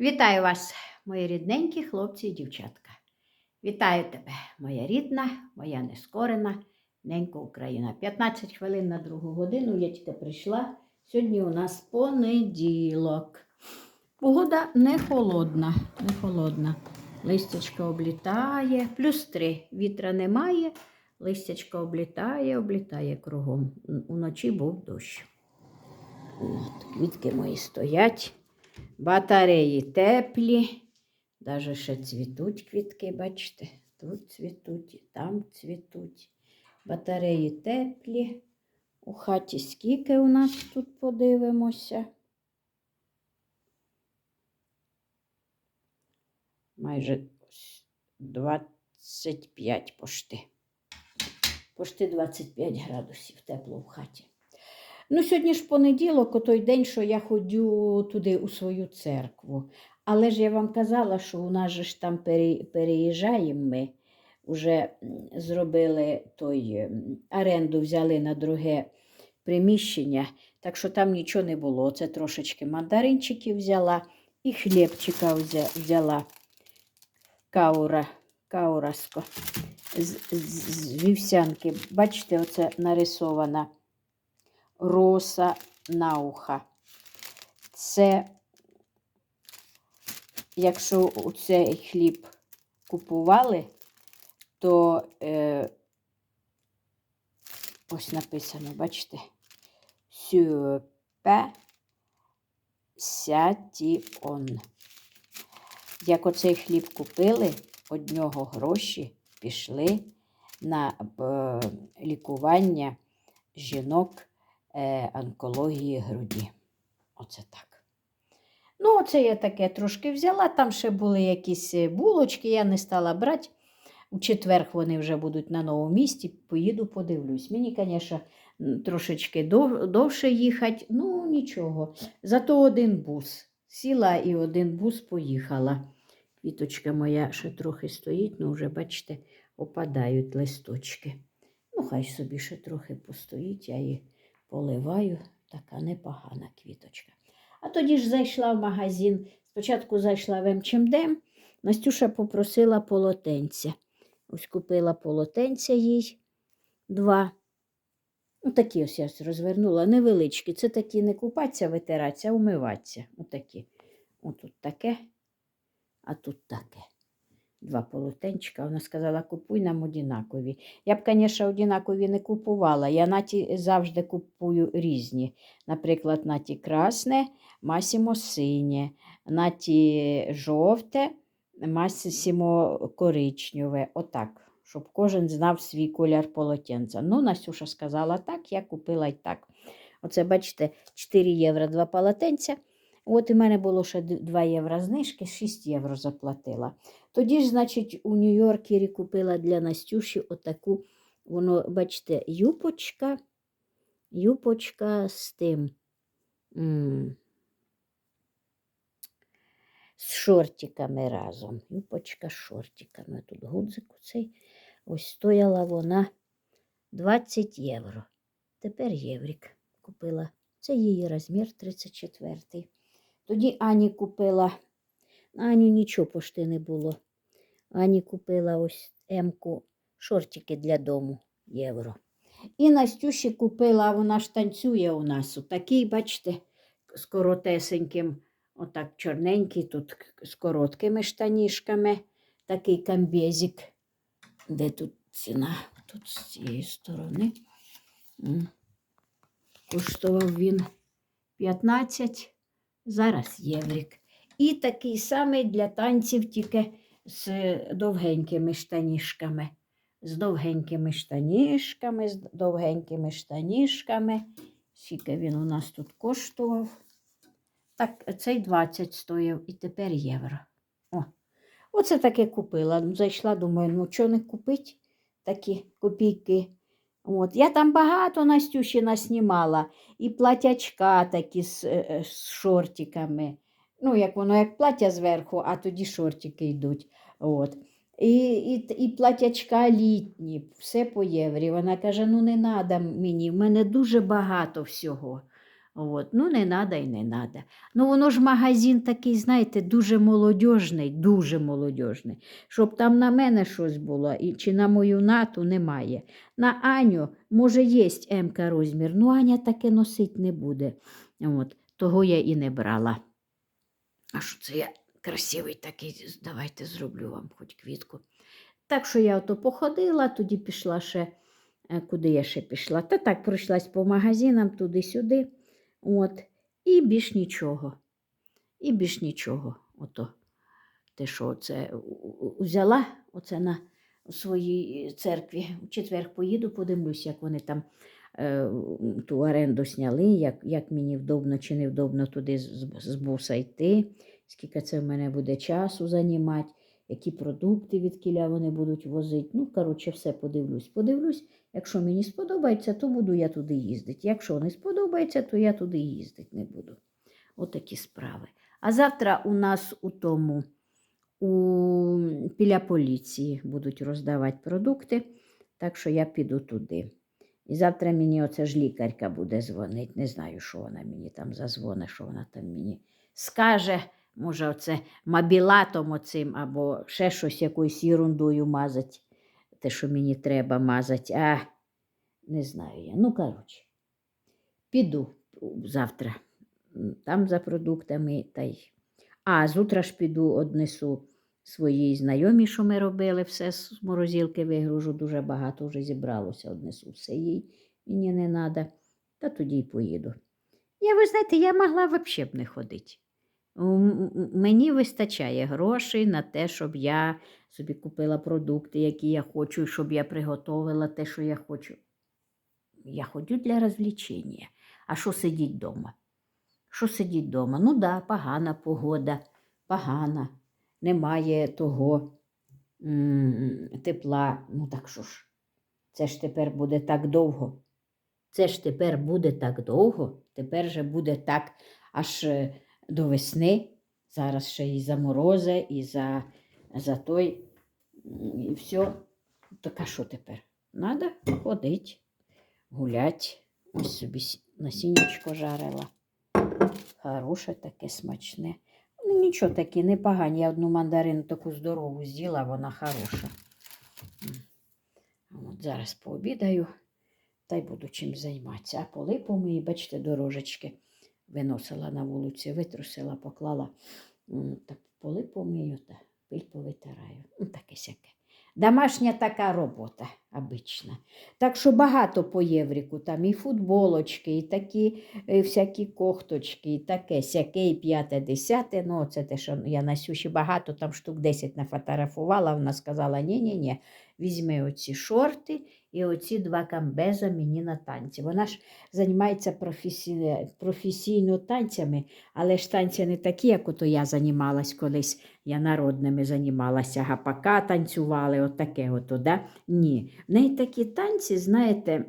Вітаю вас, мої рідненькі хлопці і дівчатка. Вітаю тебе, моя рідна, моя нескорена, ненька Україна. 15 хвилин на другу годину я тільки прийшла. Сьогодні у нас понеділок. Погода не холодна, не холодна. Листячко облітає, плюс три. Вітра немає, листячко облітає, облітає кругом. Уночі був дощ. От, квітки мої стоять. Батареї теплі, навіть ще цвітуть квітки, бачите, тут цвітуть, і там цвітуть. Батареї теплі. У хаті скільки у нас тут подивимося. Майже 25 пошти. Пошти 25 градусів тепло в хаті. Ну, сьогодні ж понеділок, о той день, що я ходю туди у свою церкву. Але ж я вам казала, що у нас же ж там переїжджаємо ми. Уже зробили той оренду, взяли на друге приміщення, так що там нічого не було. Це трошечки мандаринчиків взяла і хлібчика взяла. Каура, каураско з, з, з вівсянки. Бачите, оце нарисована роса на уха. Це, якщо цей хліб купували, то е, ось написано, бачите, сюпе сятіон. Як оцей хліб купили, од нього гроші пішли на е, лікування жінок онкології груді. Оце так. Ну, оце я таке трошки взяла. Там ще були якісь е, булочки, я не стала брати. У четвер вони вже будуть на новому місці, поїду, подивлюсь. Мені, звісно, трошечки дов, довше їхати, ну нічого. Зато один бус. Сіла і один бус поїхала. Квіточка моя ще трохи стоїть, ну вже, бачите, опадають листочки. Ну, хай собі ще трохи постоїть, я її поливаю, така непогана квіточка. А тоді ж зайшла в магазин. Спочатку зайшла в МЧМД, Настюша попросила полотенця. Ось купила полотенця їй два. Ну, такі ось я розвернула, невеличкі. Це такі не купаться, витиратися, а умиватися. Отакі. Отут таке, а тут таке. Два полотенчика. Вона сказала, купуй нам однакові. Я б, звісно, однакові не купувала. Я наті завжди купую різні. Наприклад, наті красне, масімо синє, наті жовте, масімо коричневе. Отак, щоб кожен знав свій колір полотенця. Ну, Настюша сказала так, я купила й так. Оце, бачите, 4 євро два полотенця. От і мене було ще 2 євро знижки, 6 євро заплатила. Тоді ж, значить, у Нью-Йоркері купила для Настюші отаку, воно, бачите, юпочка, юпочка з тим. З шортиками разом. Юпочка з шортиками. Тут гудзик цей. Ось стояла вона 20 євро. Тепер єврик купила. Це її розмір 34. Тоді Ані купила. Аню нічого пошти не було. Ані купила ось М-ку шортики для дому євро. І Настюші купила, вона ж танцює у нас. Такий, бачите, з коротесеньким, отак чорненький, тут з короткими штанішками. Такий камбезик. Де тут ціна? Тут з цієї сторони. М. Коштував він 15, зараз єврик. І такий самий для танців, тільки з довгенькими штанішками. З довгенькими штанішками, з довгенькими штанішками. Скільки він у нас тут коштував. Так, цей 20 стоїв і тепер євро. О, оце таке купила. Зайшла, думаю, ну чого не купити такі копійки. От. Я там багато Настющина знімала, І платячка такі з, з шортиками. Ну, як воно як плаття зверху, а тоді шортики йдуть. От. І, і, і платячка літні, все по єврі. Вона каже: ну не треба мені, в мене дуже багато всього. От. Ну, не треба і не треба. Ну, воно ж магазин такий, знаєте, дуже молодіжний, дуже молодіжний. Щоб там на мене щось було, і, чи на мою нату немає. На Аню, може, є МК розмір, ну Аня таке носить не буде. От. Того я і не брала. А що це я красивий такий, давайте зроблю вам хоч квітку. Так що я ото походила, тоді пішла ще, е, куди я ще пішла? Та так пройшлась по магазинам туди-сюди. От. І більш нічого. І більш нічого. Ото. Те, що це взяла оце на своїй церкві. У четвер поїду, подивлюсь, як вони там е, ту оренду сняли, як, як мені вдобно чи невдобно туди з- з буса йти, скільки це в мене буде часу займати, які продукти від кіля вони будуть возити. Ну, коротше, все подивлюсь. Подивлюсь, якщо мені сподобається, то буду я туди їздити. Якщо не сподобається, то я туди їздити не буду. Отакі справи. А завтра у нас у тому у, біля поліції будуть роздавати продукти, так що я піду туди. І завтра мені оце ж лікарка буде дзвонити. Не знаю, що вона мені там зазвонить, що вона там мені скаже. Може, оце мобілатом оцим, або ще щось якоюсь ерундою мазать, те, що мені треба мазати. А, не знаю я. Ну, коротше, піду завтра там за продуктами та й. А з утра ж піду однесу своїй знайомій, що ми робили, все з морозилки вигружу, дуже багато вже зібралося, однесу все їй, мені не треба, та тоді й поїду. Я, ви знаєте, я могла взагалі б не ходити. М- м- Мені вистачає грошей на те, щоб я собі купила продукти, які я хочу, щоб я приготувала те, що я хочу. Я ходжу для розвлечення. А що сидіть вдома? Що сидіть вдома? Ну да, погана погода, погана. Немає того м, тепла. Ну так що ж, це ж тепер буде так довго. Це ж тепер буде так довго, тепер же буде так аж е, до весни. Зараз ще і за морози, і за, за той, і все. Так а що тепер? Надо ходити, гулять. Ось собі насіннячко жарила. Хороше таке смачне. Ну, нічого таке, непогані. Я одну мандарину таку здорову з'їла, вона хороша. От зараз пообідаю та й буду чим займатися. А поли помию, бачите, дорожечки виносила на вулицю, витрусила, поклала. Так поли помию та пиль повитираю. Ну, таке сяке. Домашня така робота обична. Так що багато по євріку, там і футболочки, і такі е, всякі кохточки, і таке, сяке, і п'яте, десяте. Ну, це те, що я на Сюші багато, там штук 10 нафотографувала. Вона сказала: ні-ні-ні, візьми оці шорти і оці два камбеза мені на танці. Вона ж займається професійно, професійно танцями, але ж танці не такі, як ото я займалась колись. Я народними займалася, гапака танцювали, отаке ото, да? Ні. В неї такі танці, знаєте,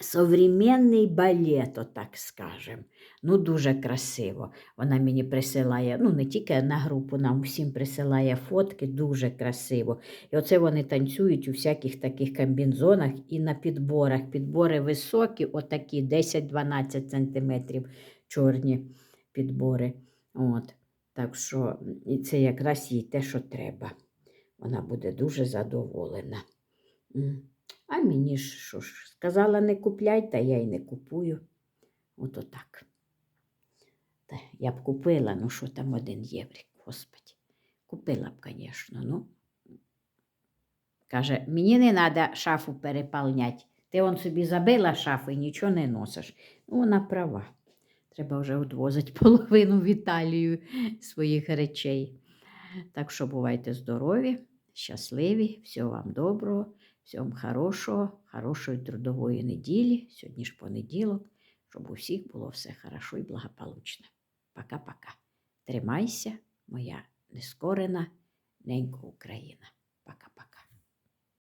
современний балет, отак скажем. Ну, дуже красиво. Вона мені присилає, ну не тільки на групу, нам всім присилає фотки, дуже красиво. І оце вони танцюють у всяких таких комбінзонах і на підборах. Підбори високі, отакі 10-12 сантиметрів чорні підбори. От. Так що це якраз їй те, що треба. Вона буде дуже задоволена. А мені ж що ж, сказала, не купляй, та я й не купую. Ото так. Та я б купила, ну що там один єврик, господи. Купила б, звісно, ну. Каже, мені не треба шафу переповняти. Ти он собі забила шафу і нічого не носиш. Ну, вона права. Треба вже відвозити половину в Італію своїх речей. Так що бувайте здорові, щасливі, всього вам доброго, вам хорошого, хорошої трудової неділі. Сьогодні ж понеділок, щоб у всіх було все хорошо і благополучно. Пока-пока. Тримайся, моя нескорена ненька Україна. Пока-пока.